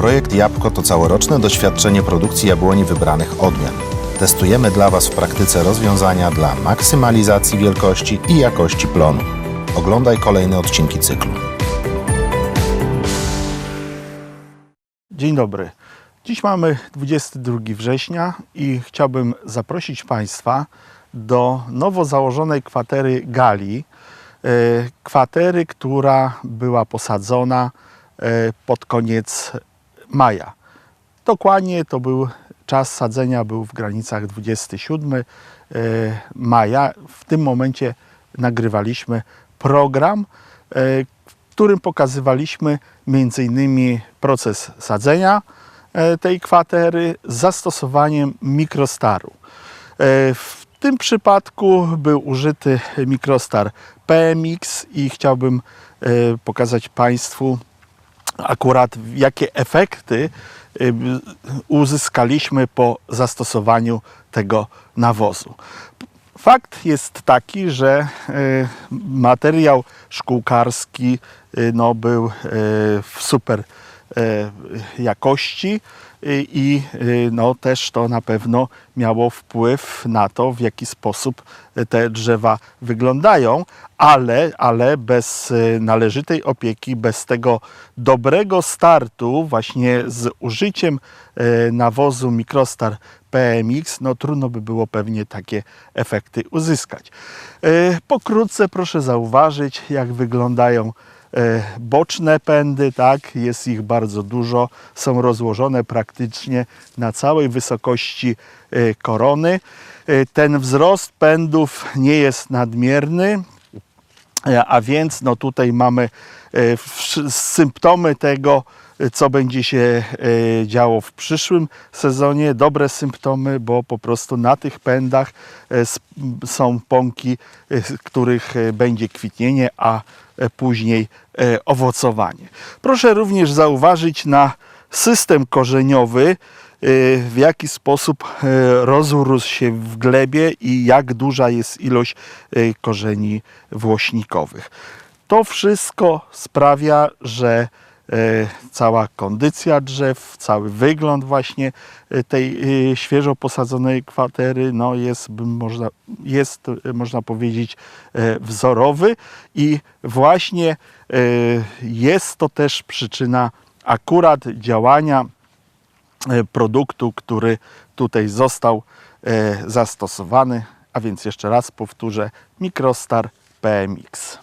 Projekt Jabłko to całoroczne doświadczenie produkcji jabłoni wybranych odmian. Testujemy dla Was w praktyce rozwiązania dla maksymalizacji wielkości i jakości plonu. Oglądaj kolejne odcinki cyklu. Dzień dobry. Dziś mamy 22 września i chciałbym zaprosić Państwa do nowo założonej kwatery Gali. E, Kwatery, która była posadzona e, pod koniec maja. Dokładnie to był czas sadzenia był w granicach 27 e, maja. W tym momencie nagrywaliśmy program, e, w którym pokazywaliśmy m.in. proces sadzenia e, tej kwatery z zastosowaniem mikrostaru. W tym przypadku był użyty mikrostar PMX i chciałbym pokazać Państwu akurat jakie efekty y, uzyskaliśmy po zastosowaniu tego nawozu. Fakt jest taki, że y, materiał szkółkarski y, no, był w super jakości y, i y, no, też to na pewno miało wpływ na to, w jaki sposób te drzewa wyglądają, ale, ale bez y, należytej opieki, bez tego dobrego startu właśnie z użyciem nawozu Mikrostar PMX, no trudno by było pewnie takie efekty uzyskać. Pokrótce proszę zauważyć, jak wyglądają e, boczne pędy, tak, jest ich bardzo dużo, są rozłożone praktycznie na całej wysokości e, korony. E, Ten wzrost pędów nie jest nadmierny, E, a więc no tutaj mamy e, symptomy tego, e, co będzie się e, działo w przyszłym sezonie. Dobre symptomy, bo po prostu na tych pędach e, są pąki, e, których e, będzie kwitnienie, a e, później e, owocowanie. Proszę również zauważyć na system korzeniowy, w jaki sposób y, rozrósł się w glebie i jak duża jest ilość y, korzeni włośnikowych. To wszystko sprawia, że y, cała kondycja drzew, cały wygląd właśnie y, tej y, świeżo posadzonej kwatery no jest, można, jest, y, można powiedzieć, y, wzorowy i właśnie y, jest to też przyczyna akurat działania produktu, który tutaj został e, zastosowany, a więc jeszcze raz powtórzę, Mikrostar PMX.